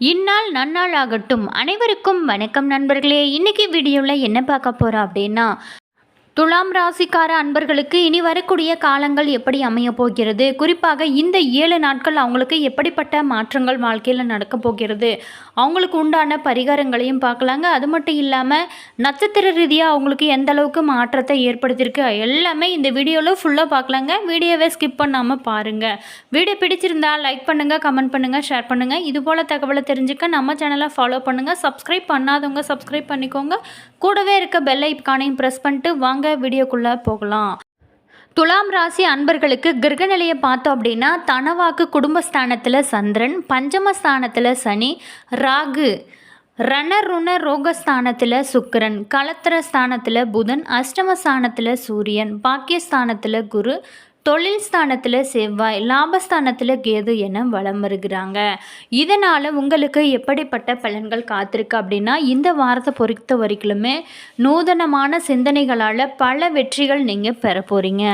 இந்நாள் நன்னாள் ஆகட்டும். அனைவருக்கும் வணக்கம் நண்பர்களே. இன்னைக்கு வீடியோவில் என்ன பார்க்க போகிறோம் அப்படின்னா துலாம் ராசிக்கார அன்பர்களுக்கு இனி வரக்கூடிய காலங்கள் எப்படி அமைய போகிறது? குறிப்பாக இந்த ஏழு நாட்கள் அவங்களுக்கு எப்படிப்பட்ட மாற்றங்கள் வாழ்க்கையில் நடக்க போகிறது? அவங்களுக்கு உண்டான பரிகாரங்களையும் பார்க்கலாங்க. அது மட்டும் இல்லாமல் நட்சத்திர ரீதியாக அவங்களுக்கு எந்த அளவுக்கு மாற்றத்தை ஏற்படுத்தியிருக்கு எல்லாமே இந்த வீடியோவில் ஃபுல்லாக பார்க்கலாங்க. வீடியோவை ஸ்கிப் பண்ணாமல் பாருங்கள் வீடியோ பிடிச்சிருந்தா லைக் பண்ணுங்கள் கமெண்ட் பண்ணுங்கள் ஷேர் பண்ணுங்கள் இது போல் தகவலை தெரிஞ்சுக்க நம்ம சேனலை ஃபாலோ பண்ணுங்கள் சப்ஸ்கிரைப் பண்ணாதவங்க சப்ஸ்கிரைப் பண்ணிக்கோங்க. கூடவே இருக்க பெல் ஐக்கானையும் ப்ரெஸ் பண்ணிட்டு வாங்க. வீடியோக்குள்ளே போகலாம். துலாம் ராசி அன்பர்களுக்கு கிரகநிலையை பார்த்தோம் அப்படின்னா தனவாக்கு குடும்பஸ்தானத்தில் சந்திரன் பஞ்சமஸ்தானத்தில் சனி ராகு ரணருண ரோகஸ்தானத்தில் சுக்கிரன் கலத்திர ஸ்தானத்தில் புதன் அஷ்டமஸ்தானத்தில் சூரியன் பாக்கியஸ்தானத்தில் குரு தொழில் ஸ்தானத்தில் செவ்வாய் லாபஸ்தானத்தில் கேது என வளம் வருகிறாங்க. இதனால் உங்களுக்கு எப்படிப்பட்ட பலன்கள் காத்திருக்கு அப்படின்னா இந்த வாரத்தை பொறுத்த வரைக்குமே நூதனமான சிந்தனைகளால் பல வெற்றிகள் நீங்கள் பெற போகிறீங்க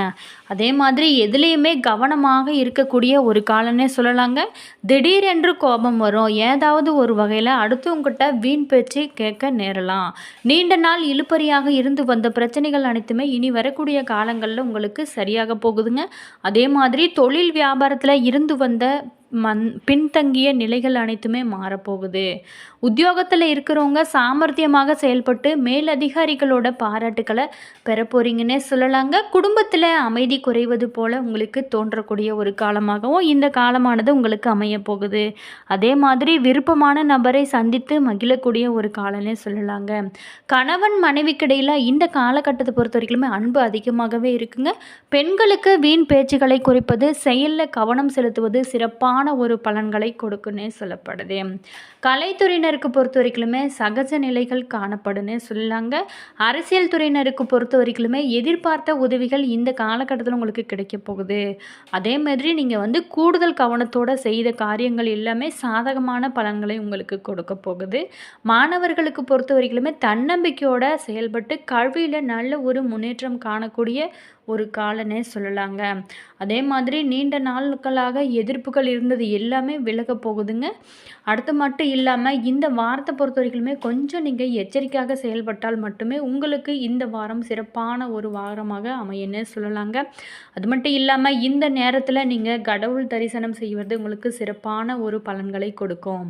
அதே மாதிரி எதுலேயுமே கவனமாக இருக்கக்கூடிய ஒரு காலனே சொல்லலாங்க. திடீரென்று கோபம் வரும். ஏதாவது ஒரு வகையில் அடுத்தவங்கிட்ட வீண் பேச்சு கேட்க நேரலாம். நீண்ட நாள் இழுப்பறியாக இருந்து வந்த பிரச்சனைகள் அனைத்துமே இனி வரக்கூடிய காலங்களில் உங்களுக்கு சரியாக போகுதுங்க. அதே மாதிரி தொழில் வியாபாரத்தில் இருந்து வந்த மண் பின்தங்கிய நிலைகள் அனைத்துமே மாறப்போகுது. உத்தியோகத்தில் இருக்கிறவங்க சாமர்த்தியமாக செயல்பட்டு மேலதிகாரிகளோட பாராட்டுக்களை பெற போகிறீங்கன்னே சொல்லலாங்க. குடும்பத்தில் அமைதி குறைவது போல் உங்களுக்கு தோன்றக்கூடிய ஒரு காலமாகவும் இந்த காலமானது உங்களுக்கு அமைய போகுது. அதே மாதிரி விருப்பமான நபரை சந்தித்து மகிழக்கூடிய ஒரு காலனே சொல்லலாங்க. கணவன் மனைவிக்கிடையில் இந்த காலகட்டத்தை பொறுத்த வரைக்குமே அன்பு அதிகமாகவே இருக்குங்க. பெண்களுக்கு வீண் பேச்சுகளை குறைப்பது செயலில் கவனம் செலுத்துவது சிறப்பான ஒரு பலன்களை கொடுக்குன்னே சொல்லப்படுது. கலைத்துறையினருக்கு பொறுத்த வரைக்குமே சகஜ நிலைகள் காணப்படுன்னு சொல்லாங்க அரசியல் துறையினருக்கு பொறுத்த வரைக்குமே எதிர்பார்த்த உதவிகள் இந்த காலகட்டத்தில் உங்களுக்கு கிடைக்க போகுது. அதே மாதிரி நீங்கள் வந்து கூடுதல் கவனத்தோடு செய்த காரியங்கள் எல்லாமே சாதகமான பலன்களை உங்களுக்கு கொடுக்க போகுது. மாணவர்களுக்கு பொறுத்த வரைக்குமே தன்னம்பிக்கையோடு செயல்பட்டு கல்வியில் நல்ல ஒரு முன்னேற்றம் காணக்கூடிய ஒரு காலனே சொல்லலாங்க. அதே மாதிரி நீண்ட நாட்களாக எதிர்ப்புகள் இருந்தது எல்லாமே விலக போகுதுங்க. அடுத்து மட்டும் இல்லாமல் இந்த வாரத்தை பொறுத்த வரைக்குமே கொஞ்சம் நீங்கள் எச்சரிக்கையாக செயல்பட்டால் மட்டுமே உங்களுக்கு இந்த வாரம் சிறப்பான ஒரு வாரமாக அமையன்னு சொல்லலாங்க. அது மட்டும் இல்லாமல் இந்த நேரத்தில் நீங்கள் கடவுள் தரிசனம் செய்வது உங்களுக்கு சிறப்பான ஒரு பலன்களை கொடுக்கும்.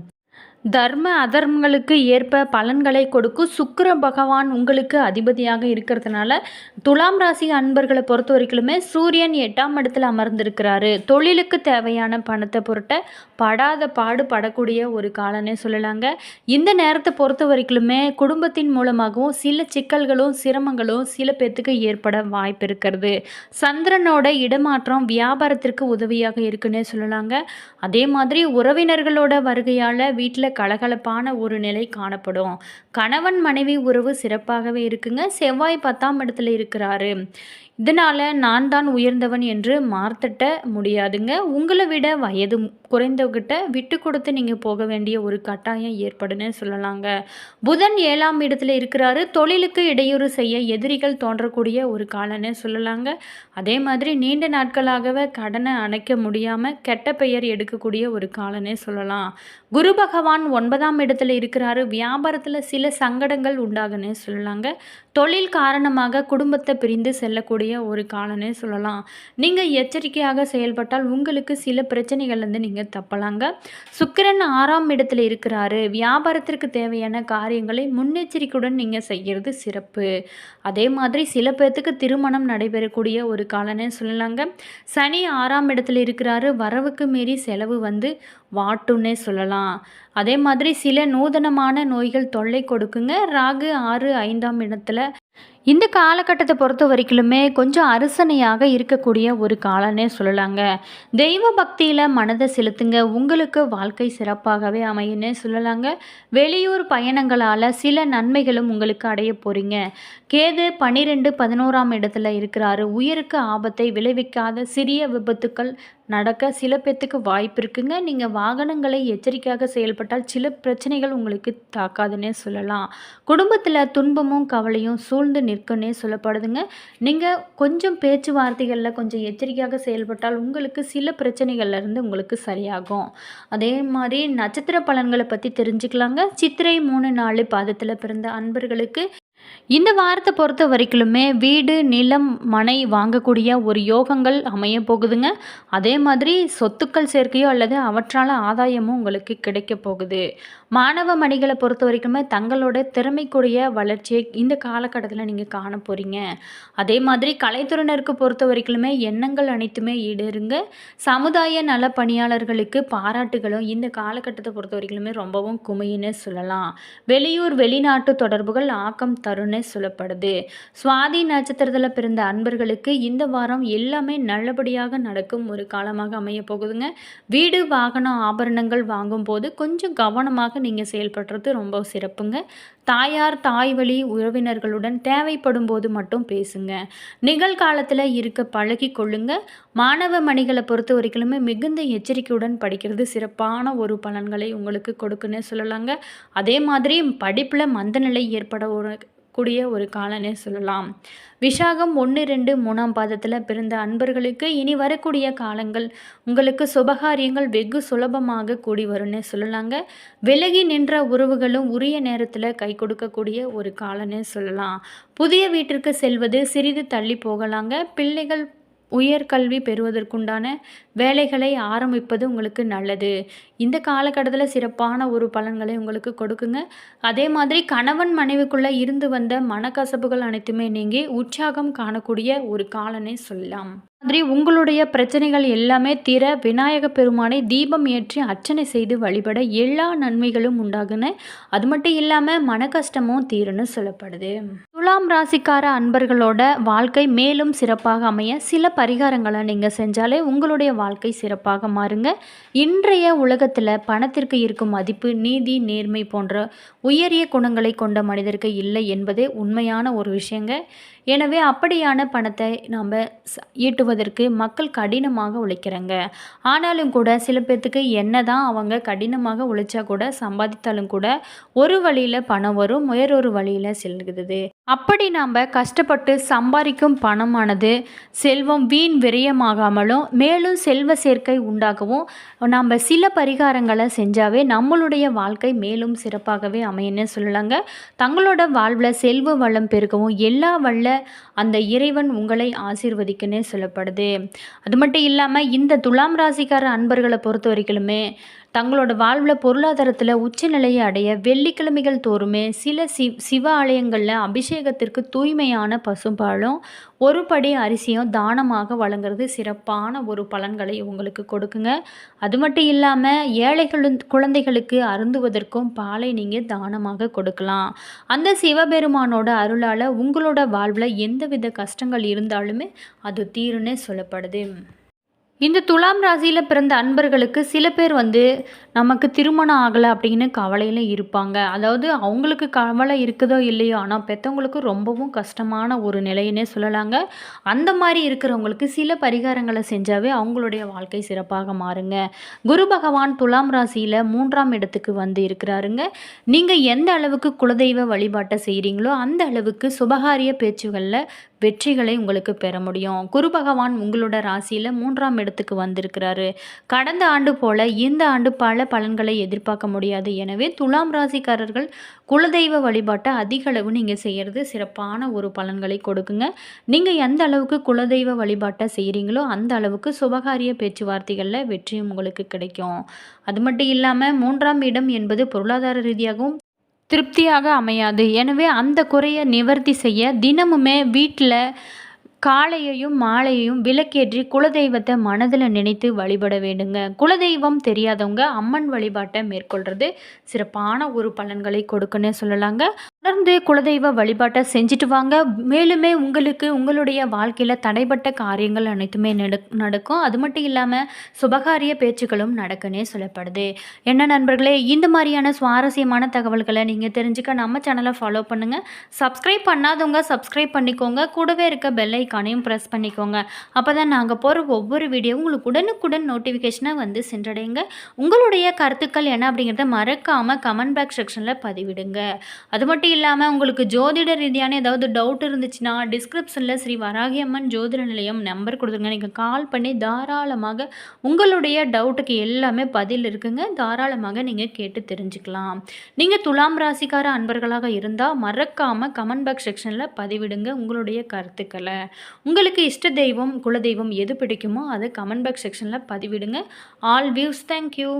தர்ம அதர்மங்களுக்கு ஏற்ப பலன்களை கொடுக்கும் சுக்கிர பகவான் உங்களுக்கு அதிபதியாக இருக்கிறதுனால துலாம் ராசி அன்பர்களை பொறுத்த வரைக்குமே சூரியன் எட்டாம் இடத்துல அமர்ந்திருக்கிறாரு. தொழிலுக்கு தேவையான பணத்தை பொருட்ட படாத பாடு படக்கூடிய ஒரு காலனே சொல்லலாங்க. இந்த நேரத்தை பொறுத்த வரைக்குமே குடும்பத்தின் மூலமாகவும் சில சிக்கல்களும் சிரமங்களும் சில பேர்த்துக்கு ஏற்பட வாய்ப்பு இருக்கிறது. சந்திரனோட இடமாற்றம் வியாபாரத்திற்கு உதவியாக இருக்குன்னே சொல்லலாங்க. அதே மாதிரி உறவினர்களோட வருகையால் வீட்டில் கலகலப்பான ஒரு நிலை காணப்படும். கணவன் மனைவி உறவு சிறப்பாகவே இருக்குங்க. செவ்வாய் பத்தாம் இடத்துல இருக்கிறாரு. இதனால் நான் தான் உயர்ந்தவன் என்று மார்த்தட்ட முடியாதுங்க. உங்களை விட வயது குறைந்தவகிட்ட விட்டு கொடுத்து நீங்கள் போக வேண்டிய ஒரு கட்டாயம் ஏற்படுன்னு சொல்லலாங்க. புதன் ஏழாம் இடத்துல இருக்கிறாரு. தொழிலுக்கு இடையூறு செய்ய எதிரிகள் தோன்றக்கூடிய ஒரு காலன்னு சொல்லலாங்க. அதே மாதிரி நீண்ட நாட்களாகவே கடனை அணைக்க முடியாமல் கெட்ட பெயர் எடுக்கக்கூடிய ஒரு காலனே சொல்லலாம். குரு பகவான் ஒன்பதாம் இடத்துல இருக்கிறாரு. வியாபாரத்தில் சில சங்கடங்கள் உண்டாகுன்னு சொல்லலாங்க. தொழில் காரணமாக குடும்பத்தை பிரிந்து செல்லக்கூடிய ஒரு காலனே சொல்லலாம். நீங்கள் எச்சரிக்கையாக செயல்பட்டால் உங்களுக்கு சில பிரச்சனைகள்லேருந்து நீங்கள் தப்பலாங்க. சுக்கிரன் ஆறாம் இடத்துல இருக்கிறாரு. வியாபாரத்திற்கு தேவையான காரியங்களை முன்னெச்சரிக்கையுடன் நீங்கள் செய்கிறது சிறப்பு. அதே மாதிரி சில பேர்த்துக்கு திருமணம் நடைபெறக்கூடிய ஒரு காலனே சொல்லலாங்க. சனி ஆறாம் இடத்துல இருக்கிறாரு. வரவுக்கு மீறி செலவு வந்து வாட்டுன்னே சொல்லலாம். அதே மாதிரி சில நூதனமான நோய்கள் தொல்லை கொடுக்குங்க. ராகு ஆறு ஐந்தாம் இடத்துல இந்த காலகட்டத்தை பொறுத்த வரைக்குமே கொஞ்சம் அரசனையாக இருக்கக்கூடிய ஒரு காலனே சொல்லலாங்க. தெய்வ பக்தியில் மனதை செலுத்துங்க. உங்களுக்கு வாழ்க்கை சிறப்பாகவே அமையுன்னே சொல்லலாங்க. வெளியூர் பயணங்களால் சில நன்மைகளும் உங்களுக்கு அடைய போகிறீங்க கேது பன்னிரெண்டு பதினோராம் இடத்துல இருக்கிறாரு. உயிருக்கு ஆபத்தை விளைவிக்காத சிறிய விபத்துக்கள் நடக்க சில பேர்த்துக்கு வாய்ப்பு இருக்குங்க. நீங்கள் வாகனங்களை எச்சரிக்கையாக செயல்பட்டால் சில பிரச்சனைகள் உங்களுக்கு தாக்காதுன்னே சொல்லலாம். குடும்பத்தில் துன்பமும் கவலையும் சூழ்ந்து நிற்குன்னே சொல்லப்படுதுங்க. நீங்கள் கொஞ்சம் பேச்சுவார்த்தைகளில் கொஞ்சம் எச்சரிக்கையாக செயல்பட்டால் உங்களுக்கு சில பிரச்சனைகள்ல இருந்து உங்களுக்கு சரியாகும். அதே மாதிரி நட்சத்திர பலன்களை பற்றி தெரிஞ்சுக்கலாங்க. சித்திரை மூணு நாலு பாதத்தில் பிறந்த அன்பர்களுக்கு இந்த வாரத்தை பொறுத்த வரைக்குமே வீடு நிலம் மனை வாங்கக்கூடிய ஒரு யோகங்கள் அமைய போகுதுங்க. அதே மாதிரி சொத்துக்கள் சேர்க்கையோ அல்லது அவற்றால் ஆதாயமும் உங்களுக்கு கிடைக்க போகுது. மாணவ மணிகளை பொறுத்த வரைக்குமே தங்களோட திறமைக்குரிய வளர்ச்சியை இந்த காலகட்டத்தில் நீங்கள் காண போகிறீங்க அதே மாதிரி கலைத்துறையினருக்கு பொறுத்த வரைக்குமே எண்ணங்கள் அனைத்துமே ஈடேறுங்க. சமுதாய நல பணியாளர்களுக்கு பாராட்டுகளும் இந்த காலகட்டத்தை பொறுத்த வரைக்குமே ரொம்பவும் குமையின்னு சொல்லலாம். வெளியூர் வெளிநாட்டு தொடர்புகள் ஆக்கம் தருன்னு சொல்லப்படுது. சுவாதி நட்சத்திரத்தில் பிறந்த அன்பர்களுக்கு இந்த வாரம் எல்லாமே நல்லபடியாக நடக்கும் ஒரு காலமாக அமைய போகுதுங்க. வீடு வாகனம் ஆபரணங்கள் வாங்கும்போது கொஞ்சம் கவனமாக நீங்கள் செயல்படுறது ரொம்ப சிறப்புங்க. தாயார் தாய் வழி உறவினர்களுடன் தேவைப்படும் போது மட்டும் பேசுங்க. நிகழ்காலத்தில் இருக்க பழகி கொள்ளுங்க. மாணவ மணிகளை பொறுத்த வரைக்குமே மிகுந்த எச்சரிக்கையுடன் படிக்கிறது சிறப்பான ஒரு பலன்களை உங்களுக்கு கொடுக்குன்னு சொல்லலாங்க. அதே மாதிரி படிப்பில் மந்தநிலை ஏற்பட ஒரு கூடிய ஒரு காலனே சொல்லலாம். விஷாகம் ஒன்று ரெண்டு மூணாம் பாதத்தில் பிறந்த அன்பர்களுக்கு இனி வரக்கூடிய காலங்கள் உங்களுக்கு சுபகாரியங்கள் வெகு சுலபமாக கூடி வரும்னு சொல்லலாங்க. விலகி நின்ற உறவுகளும் உரிய நேரத்தில் கை கொடுக்கக்கூடிய ஒரு காலனே சொல்லலாம். புதிய வீட்டிற்கு செல்வது சிறிது தள்ளி போகலாங்க. பிள்ளைகள் உயர்கல்வி பெறுவதற்குண்டான வேலைகளை ஆரம்பிப்பது உங்களுக்கு நல்லது. இந்த காலகட்டத்தில் சிறப்பான ஒரு பலன்களை உங்களுக்கு கொடுக்குங்க. அதே மாதிரி கணவன் மனைவிக்குள்ளே இருந்து வந்த மனக்கசப்புகள் அனைத்துமே நீங்கி உற்சாகம் காணக்கூடிய ஒரு காலனே சொல்லலாம். மாதிரி உங்களுடைய பிரச்சனைகள் எல்லாமே தீர விநாயக பெருமானை தீபம் ஏற்றி அர்ச்சனை செய்து வழிபட எல்லா நன்மைகளும் உண்டாகுன்னு. அது மட்டும் இல்லாமல் மன கஷ்டமும் தீருன்னு சொல்லப்படுது. துலாம் ராசிக்கார அன்பர்களோட வாழ்க்கை மேலும் சிறப்பாக அமைய சில பரிகாரங்களை நீங்கள் செஞ்சாலே உங்களுடைய வாழ்க்கை சிறப்பாக மாறுங்க. இன்றைய உலகத்தில் பணத்திற்கு இருக்கும் மதிப்பு நீதி நேர்மை போன்ற உயரிய குணங்களை கொண்ட மனிதருக்கு இல்லை என்பதே உண்மையான ஒரு விஷயங்க. எனவே அப்படியான பணத்தை நாம் ஈட்டுவதற்கு மக்கள் கடினமாக உழைக்கிறாங்க. ஆனாலும் கூட சில பேர்த்துக்கு என்ன தான் அவங்க கடினமாக உழைச்சா கூட சம்பாதித்தாலும் கூட ஒரு வழியில் பணம் வரும் வேறொரு வழியில் செல்கிறது அப்படி நாம் கஷ்டப்பட்டு சம்பாதிக்கும் பணமானது செல்வம் வீண் விரயமாகாமலும் மேலும் செல்வ சேர்க்கை உண்டாகவும் நம்ம சில பரிகாரங்களை செஞ்சாவே நம்மளுடைய வாழ்க்கை மேலும் சிறப்பாகவே அமையன்னு சொல்லலாங்க. தங்களோட வாழ்வில் செல்வ வளம் பெருகவும் எல்லா வல்ல அந்த இறைவன் உங்களை ஆசீர்வதிக்குன்னே சொல்லப்படுது. அது மட்டும் இல்லாமல் இந்த துலாம் ராசிக்கார அன்பர்களை பொறுத்த வரைக்குமே தங்களோட வாழ்வில் பொருளாதாரத்தில் உச்சநிலையை அடைய வெள்ளிக்கிழமைகள் தோறுமே சில சி சிவ ஆலயங்களில் அபிஷேகத்திற்கு தூய்மையான பசும்பாலும் ஒரு படி அரிசியும் தானமாக வழங்குறது சிறப்பான ஒரு பலன்களை உங்களுக்கு கொடுக்குங்க. அது மட்டும் இல்லாமல் ஏழைகளும் குழந்தைகளுக்கு அருந்துவதற்கும் பாலை நீங்கள் தானமாக கொடுக்கலாம். அந்த சிவபெருமானோட அருளால் உங்களோட வாழ்வில் எந்தவித கஷ்டங்கள் இருந்தாலுமே அது தீருன்னே சொல்லப்படுது. இந்த துலாம் ராசியில் பிறந்த அன்பர்களுக்கு சில பேர் வந்து நமக்கு திருமணம் ஆகலை அப்படின்னு கவலையில் இருப்பாங்க. அதாவது அவங்களுக்கு கவலை இருக்குதோ இல்லையோ ஆனால் பெற்றவங்களுக்கு ரொம்பவும் கஷ்டமான ஒரு நிலையினே சொல்லலாங்க. அந்த மாதிரி இருக்கிறவங்களுக்கு சில பரிகாரங்களை செஞ்சாவே அவங்களுடைய வாழ்க்கை சிறப்பாக மாறுங்க. குரு பகவான் துலாம் ராசியில் மூன்றாம் இடத்துக்கு வந்து இருக்கிறாருங்க. நீங்கள் எந்த அளவுக்கு குலதெய்வ வழிபாட்டை செய்கிறீங்களோ அந்த அளவுக்கு சுபகாரிய பேச்சுகளில் வெற்றிகளை உங்களுக்கு பெற முடியும். குரு பகவான் உங்களோட ராசியில் மூன்றாம் இடத்துக்கு வந்திருக்கிறாரு. கடந்த ஆண்டு போல இந்த ஆண்டு பல பலன்களை எதிர்பார்க்க முடியாது. எனவே துலாம் ராசிக்காரர்கள் குலதெய்வ வழிபாட்டை அதிக அளவு நீங்கள் செய்கிறது சிறப்பான ஒரு பலன்களை கொடுக்குங்க. நீங்கள் எந்த அளவுக்கு குலதெய்வ வழிபாட்டை செய்கிறீங்களோ அந்த அளவுக்கு சுபகாரிய பேச்சுவார்த்தைகளில் வெற்றியும் உங்களுக்கு கிடைக்கும். அது மட்டும் இல்லாமல் மூன்றாம் இடம் என்பது பொருளாதார ரீதியாகவும் திருப்தியாக அமையாது. எனவே அந்த குறையை நிவர்த்தி செய்ய தினமுமே வீட்டில் காலையையும் மாலையையும் விளக்கேற்றி குலதெய்வத்தை மனதில் நினைத்து வழிபட வேண்டுங்க. குலதெய்வம் தெரியாதவங்க அம்மன் வழிபாட்டை மேற்கொள்கிறது சிறப்பான ஒரு பலன்களை கொடுக்குன்னு சொல்லலாங்க. தொடர்ந்து குலதெய்வ வழிபாட்டை செஞ்சுட்டு வாங்க. மேலுமே உங்களுக்கு உங்களுடைய வாழ்க்கையில் தடைப்பட்ட காரியங்கள் அனைத்துமே நடக்கும். அது மட்டும் இல்லாமல் சுபகாரிய பேச்சுக்களும் நடக்குன்னே சொல்லப்படுது. என்ன நண்பர்களே இந்த மாதிரியான சுவாரஸ்யமான தகவல்களை நீங்கள் தெரிஞ்சுக்க நம்ம சேனலை ஃபாலோ பண்ணுங்கள் சப்ஸ்கிரைப் பண்ணாதவங்க சப்ஸ்கிரைப் பண்ணிக்கோங்க. கூடவே இருக்க பெல் ஐக்கானையும் ப்ரெஸ் பண்ணிக்கோங்க. அப்போ தான் நாங்கள் போகிற ஒவ்வொரு வீடியோவும் உங்களுக்கு உடனுக்குடன் நோட்டிஃபிகேஷனாக வந்து சென்றடைங்க உங்களுடைய கருத்துக்கள் என்ன அப்படிங்கிறத மறக்காமல் கமெண்ட் பாக்ஸ் செக்ஷனில் பதிவிடுங்க. அது மட்டும் இல்லாமல் உங்களுக்கு ஜோதிட ரீதியான ஏதாவது டவுட் இருந்துச்சுன்னா டிஸ்கிரிப்ஷனில் ஸ்ரீ வராகி அம்மன் ஜோதிட நிலையம் நம்பர் கொடுத்துருங்க. நீங்கள் கால் பண்ணி தாராளமாக உங்களுடைய டவுட்டுக்கு எல்லாமே பதில் இருக்குங்க. தாராளமாக நீங்கள் கேட்டு தெரிஞ்சுக்கலாம். நீங்கள் துலாம் ராசிக்கார அன்பர்களாக இருந்தால் மறக்காமல் கமெண்ட் பாக்ஸ் செக்ஷனில் பதிவிடுங்க உங்களுடைய கருத்துக்களை. உங்களுக்கு இஷ்ட தெய்வம் குலதெய்வம் எது பிடிக்குமோ அதை கமெண்ட் பாக்ஸ் செக்ஷனில் பதிவிடுங்க. All views thank you